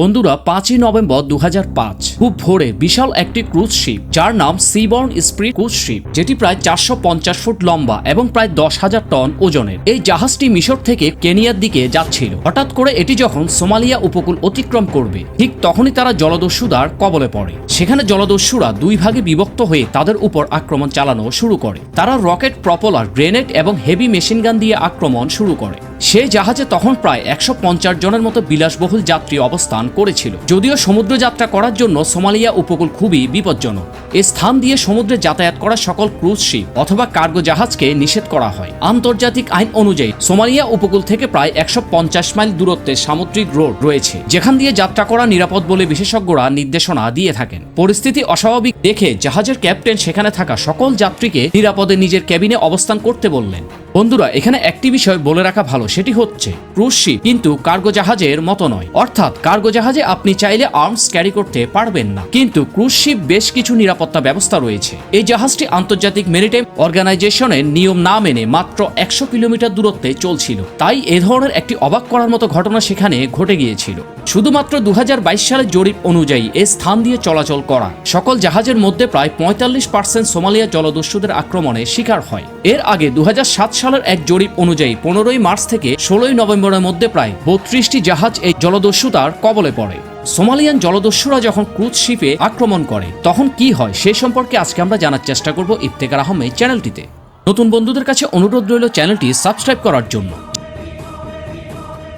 বন্ধুরা, পাঁচই নভেম্বর দু হাজার পাঁচ, খুব ভোরে বিশাল একটি ক্রুজ শিপ, যার নাম সিবর্ন স্প্রিট ক্রুজ শিপ যেটি প্রায় চারশো পঞ্চাশ ফুট লম্বা এবং প্রায় দশ হাজার টন ওজনের। এই জাহাজটি মিশর থেকে কেনিয়ার দিকে যাচ্ছিল। হঠাৎ করে এটি যখন সোমালিয়া উপকূল অতিক্রম করবে, ঠিক তখনই তারা জলদস্যুদার কবলে পড়ে। সেখানে জলদস্যুরা দুই ভাগে বিভক্ত হয়ে তাদের উপর আক্রমণ চালানো শুরু করে। তারা রকেট প্রপলার, গ্রেনেড এবং হেভি মেশিনগান দিয়ে আক্রমণ শুরু করে। সেই জাহাজে তখন প্রায় একশো পঞ্চাশ জনের মতো বিলাসবহুল যাত্রী অবস্থান করেছিল। যদিও সমুদ্র যাত্রা করার জন্য সোমালিয়া উপকূল খুবই বিপজ্জনক। এ স্থান দিয়ে সমুদ্রে যাতায়াত করা সকল ক্রুজ শিপ অথবা কার্গো জাহাজকে নিষেধ করা হয়। আন্তর্জাতিক আইন অনুযায়ী সোমালিয়া উপকূল থেকে প্রায় একশো পঞ্চাশ মাইল দূরত্বে সামুদ্রিক রোড রয়েছে, যেখান দিয়ে যাত্রা করা নিরাপদ বলে বিশেষজ্ঞরা নির্দেশনা দিয়ে থাকেন। পরিস্থিতি অস্বাভাবিক দেখে জাহাজের ক্যাপ্টেন সেখানে থাকা সকল যাত্রীকে নিরাপদে নিজের ক্যাবিনে অবস্থান করতে বললেন। বন্ধুরা, এখানে একটি বিষয় বলে রাখা ভালো, সেটি হচ্ছে ক্রুজ শিপ কিন্তু কার্গো জাহাজের মতো নয়। অর্থাৎ কার্গো জাহাজে আপনি চাইলে আর্মস ক্যারি করতে পারবেন না। কিন্তু ক্রুজ বেশ কিছু নিরাপত্তা ব্যবস্থা রয়েছে। এই জাহাজটি আন্তর্জাতিক মেরিটাইম অর্গানাইজেশনের নিয়ম না মেনে মাত্র একশো কিলোমিটার দূরত্বে চলছিল। তাই এ ধরনের একটি অবাক করার মতো ঘটনা সেখানে ঘটে গিয়েছিল। শুধুমাত্র দু হাজার বাইশ সালের জরিপ অনুযায়ী এ স্থান দিয়ে চলাচল করা। সকল জাহাজের মধ্যে প্রায় পঁয়তাল্লিশ পার্সেন্ট সোমালিয়া জলদস্যুদের আক্রমণে শিকার হয়। এর আগে দু হাজার সাত সালের এক জরিপ অনুযায়ী পনেরোই মার্চ থেকে ষোলোই নভেম্বরের মধ্যে প্রায় বত্রিশটি জাহাজ এই জলদস্যুতার কবলে পড়ে। সোমালিয়ান জলদস্যুরা যখন ক্রুজ শিপে আক্রমণ করে, তখন কি হয় সে সম্পর্কে আজকে আমরা জানার চেষ্টা করব ইফতেকার আহমেদ চ্যানেলটিতে। নতুন বন্ধুদের কাছে অনুরোধ রইল চ্যানেলটি সাবস্ক্রাইব করার জন্য।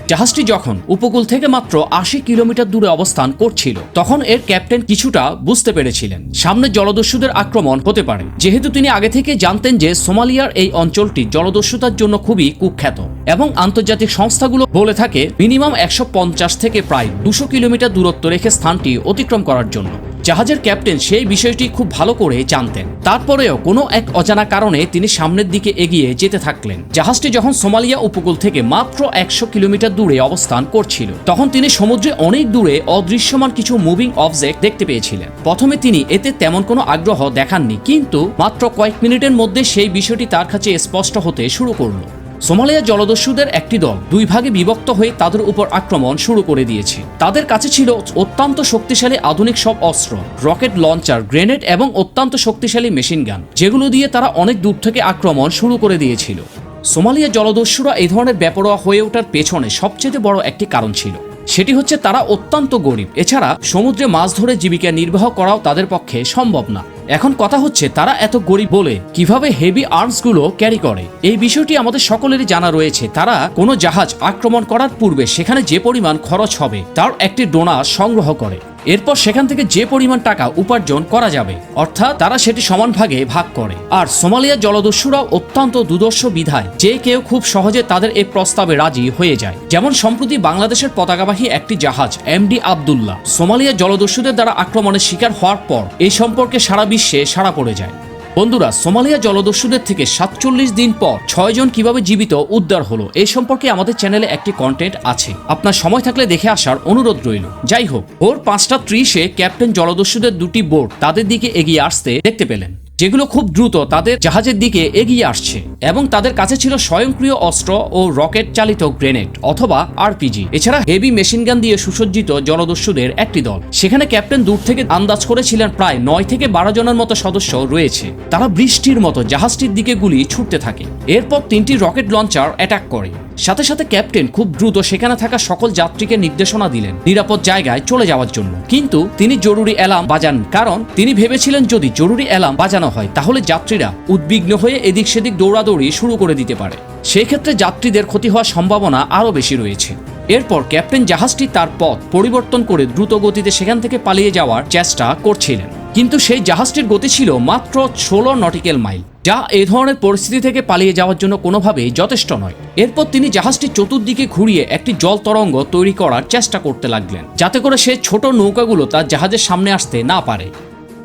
জাহাজটি যখন উপকূল থেকে মাত্র আশি কিলোমিটার দূরে অবস্থান করছিল, তখন এর ক্যাপ্টেন কিছুটা বুঝতে পেরেছিলেন। সামনে জলদস্যুদের আক্রমণ হতে পারে। যেহেতু তিনি আগে থেকে জানতেন যে সোমালিয়ার এই অঞ্চলটি জলদস্যুতার জন্য খুবই কুখ্যাত এবং আন্তর্জাতিক সংস্থাগুলো বলে থাকে, মিনিমাম একশো পঞ্চাশ থেকে প্রায় দুশো কিলোমিটার দূরত্ব রেখে স্থানটি অতিক্রম করার জন্য। জাহাজের ক্যাপ্টেন সেই বিষয়টি খুব ভালো করে জানতেন। তারপরেও কোনো এক অজানা কারণে তিনি সামনের দিকে এগিয়ে যেতে থাকলেন। জাহাজটি যখন সোমালিয়া উপকূল থেকে মাত্র একশো কিলোমিটার দূরে অবস্থান করছিল, তখন তিনি সমুদ্রে অনেক দূরে অদৃশ্যমান কিছু মুভিং অবজেক্ট দেখতে পেয়েছিলেন। প্রথমে তিনি এতে তেমন কোনো আগ্রহ দেখাননি, কিন্তু মাত্র কয়েক মিনিটের মধ্যে সেই বিষয়টি তার কাছে স্পষ্ট হতে শুরু করল। সোমালিয়া জলদস্যুদের একটি দল দুই ভাগে বিভক্ত হয়ে তাদের উপর আক্রমণ শুরু করে দিয়েছে। তাদের কাছে ছিল অত্যন্ত শক্তিশালী আধুনিক সব অস্ত্র, রকেট লঞ্চার, গ্রেনেড এবং অত্যন্ত শক্তিশালী মেশিন গান, যেগুলো দিয়ে তারা অনেক দূর থেকে আক্রমণ শুরু করে দিয়েছিল। সোমালিয়া জলদস্যুরা এই ধরনের বেপরোয়া হয়ে ওঠার পেছনে সবচেয়ে বড় একটি কারণ ছিল। সেটি হচ্ছে তারা অত্যন্ত গরিব। এছাড়া সমুদ্রে মাছ ধরে জীবিকা নির্বাহ করাও তাদের পক্ষে সম্ভব না। এখন কথা হচ্ছে, তারা এত গরিব বলে কীভাবে হেভি আর্মসগুলো ক্যারি করে? এই বিষয়টি আমাদের সকলেরই জানা রয়েছে। তারা কোনো জাহাজ আক্রমণ করার পূর্বে সেখানে যে পরিমাণ খরচ হবে, তার একটি ডোনা সংগ্রহ করে। এরপর সেখান থেকে যে পরিমাণ টাকা উপার্জন করা যাবে, অর্থাৎ তারা সেটি সমান ভাগে ভাগ করে। আর সোমালিয়া জলদস্যুরাও অত্যন্ত দুদর্শ বিধায় যে কেউ খুব সহজে তাদের এই প্রস্তাবে রাজি হয়ে যায়। যেমন সম্প্রতি বাংলাদেশের পতাকাবাহী একটি জাহাজ এমডি আবদুল্লাহ সোমালিয়া জলদস্যুদের দ্বারা আক্রমণের শিকার হওয়ার পর এই সম্পর্কে সারা বিশ্বে সাড়া পড়ে যায়। বন্ধুরা, সোমালিয়া জলদস্যুদের থেকে সাতচল্লিশ দিন পর ছয়জন কীভাবে জীবিত উদ্ধার হলো, এ সম্পর্কে আমাদের চ্যানেলে একটি কন্টেন্ট আছে। আপনার সময় থাকলে দেখে আসার অনুরোধ রইল। যাই হোক, ভোর পাঁচটা ত্রিশে ক্যাপ্টেন জলদস্যুদের দুটি বোট তাদের দিকে এগিয়ে আসতে দেখতে পেলেন। যেগুলো খুব দ্রুত তাদের জাহাজের দিকে এগিয়ে আসছে এবং তাদের কাছে ছিল স্বয়ংক্রিয় অস্ত্র ও রকেট চালিত গ্রেনেড অথবা আরপিজি। এছাড়া হেভি মেশিনগান দিয়ে সুসজ্জিত জলদস্যুদের একটি দল। সেখানে ক্যাপ্টেন দূর থেকে আন্দাজ করেছিলেন প্রায় নয় থেকে বারো জনের মতো সদস্য রয়েছে। তারা বৃষ্টির মতো জাহাজটির দিকে গুলি ছুটতে থাকে। এরপর তিনটি রকেট লঞ্চার অ্যাটাক করে। সাথে সাথে ক্যাপ্টেন খুব দ্রুত সেখানে থাকা সকল যাত্রীকে নির্দেশনা দিলেন নিরাপদ জায়গায় চলে যাওয়ার জন্য। কিন্তু তিনি জরুরি অ্যালার্ম বাজান, কারণ তিনি ভেবেছিলেন যদি জরুরি অ্যালার্ম বাজানো হয়, তাহলে যাত্রীরা উদ্বিগ্ন হয়ে এদিক সেদিক দৌড়াদৌড়ি শুরু করে দিতে পারে। সেক্ষেত্রে যাত্রীদের ক্ষতি হওয়ার সম্ভাবনা আরও বেশি রয়েছে। এরপর ক্যাপ্টেন জাহাজটি তার পথ পরিবর্তন করে দ্রুত গতিতে সেখান থেকে পালিয়ে যাওয়ার চেষ্টা করছিলেন। কিন্তু সেই জাহাজটির গতি ছিল মাত্র ষোলো নটিক্যাল মাইল। যা এ ধরনের পরিস্থিতি থেকে পালিয়ে যাওয়ার জন্য কোনোভাবেই যথেষ্ট নয়। এরপর তিনি জাহাজটি চতুর্দিকে ঘুরিয়ে একটি জল তরঙ্গ তৈরি করার চেষ্টা করতে লাগলেন, যাতে করে সে ছোট নৌকাগুলো তার জাহাজের সামনে আসতে না পারে।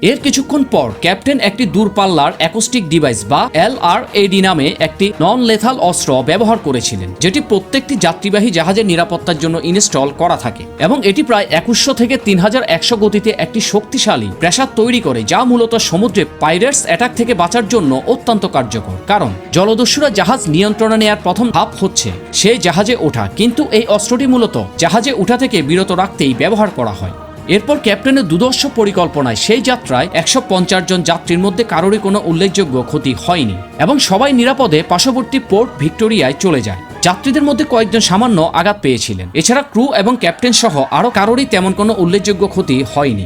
এর কিছুক্ষণ পর ক্যাপ্টেন একটি দূরপাল্লার অ্যাকোস্টিক ডিভাইস বা এল আর এডি নামে একটি নন লেথাল অস্ত্র ব্যবহার করেছিলেন, যেটি প্রত্যেকটি যাত্রীবাহী জাহাজের নিরাপত্তার জন্য ইনস্টল করা থাকে এবং এটি প্রায় একুশশো থেকে তিন হাজার একশো গতিতে একটি শক্তিশালী প্রেসার তৈরি করে, যা মূলত সমুদ্রে পাইরেটস অ্যাটাক থেকে বাঁচার জন্য অত্যন্ত কার্যকর। কারণ, জলদস্যুরা জাহাজ নিয়ন্ত্রণে নেয়ার প্রথম ধাপ হচ্ছে সেই জাহাজে ওঠা, কিন্তু এই অস্ত্রটি মূলত জাহাজে ওঠা থেকে বিরত রাখতেই ব্যবহার করা হয়। এরপর ক্যাপ্টেনের দুদর্শ পরিকল্পনায় সেই যাত্রায় একশো পঞ্চাশ জন যাত্রীর মধ্যে কারোরই কোনো উল্লেখযোগ্য ক্ষতি হয়নি এবং সবাই নিরাপদে পার্শ্ববর্তী পোর্ট ভিক্টোরিয়ায় চলে যায়। যাত্রীদের মধ্যে কয়েকজন সামান্য আঘাত পেয়েছিলেন। এছাড়া ক্রু এবং ক্যাপ্টেন সহ আরও কারোরই তেমন কোনো উল্লেখযোগ্য ক্ষতি হয়নি।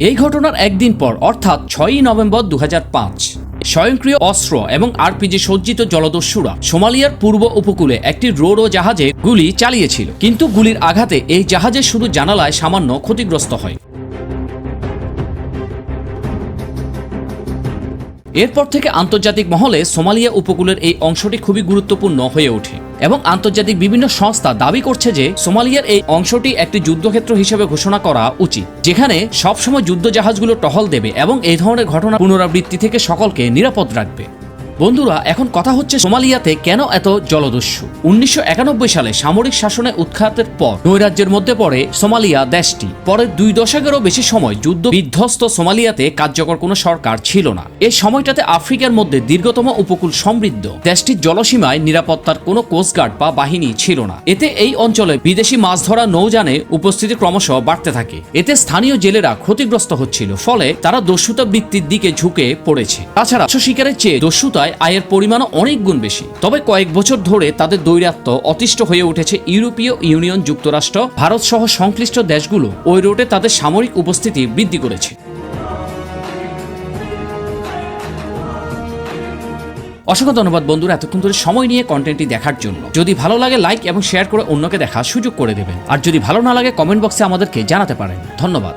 এই ঘটনার একদিন পর, অর্থাৎ ছয়ই নভেম্বর দু হাজার পাঁচ। স্বয়ংক্রিয় অস্ত্র এবং আরপিজি সজ্জিত জলদস্যুরা সোমালিয়ার পূর্ব উপকূলে একটি রোরো জাহাজে গুলি চালিয়েছিল। কিন্তু গুলির আঘাতে এই জাহাজের শুধু জানালায় সামান্য ক্ষতিগ্রস্ত হয়। এরপর থেকে আন্তর্জাতিক মহলে সোমালিয়া উপকূলের এই অংশটি খুবই গুরুত্বপূর্ণ হয়ে ওঠে এবং আন্তর্জাতিক বিভিন্ন সংস্থা দাবি করছে যে সোমালিয়ার এই অংশটি একটি যুদ্ধক্ষেত্র হিসেবে ঘোষণা করা উচিত, যেখানে সবসময় যুদ্ধ জাহাজগুলো টহল দেবে এবং এই ধরনের ঘটনা পুনরাবৃত্তি থেকে সকলকে নিরাপদ রাখবে। বন্ধুরা, এখন কথা হচ্ছে সোমালিয়াতে কেন এত জলদস্যু? উনিশশো একানব্বই সালে সামরিক শাসনে উৎখাতের পর নৈরাজ্যের মধ্যে পড়ে সোমালিয়া দেশটি। পরের দুই দশকেরও বেশি সময় যুদ্ধ বিধ্বস্ত সোমালিয়াতে কার্যকর কোনো সরকার ছিল না। এই সময়টাতে আফ্রিকার মধ্যে দীর্ঘতম উপকূল সমৃদ্ধ। দেশটির জলসীমায় নিরাপত্তার কোনো কোস্টগার্ড বা বাহিনী ছিল না। এতে এই অঞ্চলে বিদেশি মাছ ধরা নৌযানে উপস্থিতি ক্রমশ বাড়তে থাকে। এতে স্থানীয় জেলেরা ক্ষতিগ্রস্ত হচ্ছিল, ফলে তারা দস্যুতা বৃত্তির দিকে ঝুঁকে পড়েছে। তাছাড়া শিকারের চেয়ে দস্যুতায় আয়ের পরিমাণও অনেক গুণ বেশি। তবে কয়েক বছর ধরে তাদের দৈরাত্ম অতিষ্ঠ হয়ে উঠেছে ইউরোপীয় ইউনিয়ন যুক্তরাষ্ট্র, ভারত সহ সংশ্লিষ্ট দেশগুলো। ওই রোডে তাদের সামরিক উপস্থিতি বৃদ্ধি করেছে। অসংখ্য ধন্যবাদ বন্ধুরা এতক্ষণ ধরে সময় নিয়ে কন্টেন্টটি দেখার জন্য। যদি ভালো লাগে লাইক এবং শেয়ার করে অন্যকে দেখার সুযোগ করে দেবেন। আর যদি ভালো না লাগে কমেন্ট বক্সে আমাদেরকে জানাতে পারেন। ধন্যবাদ।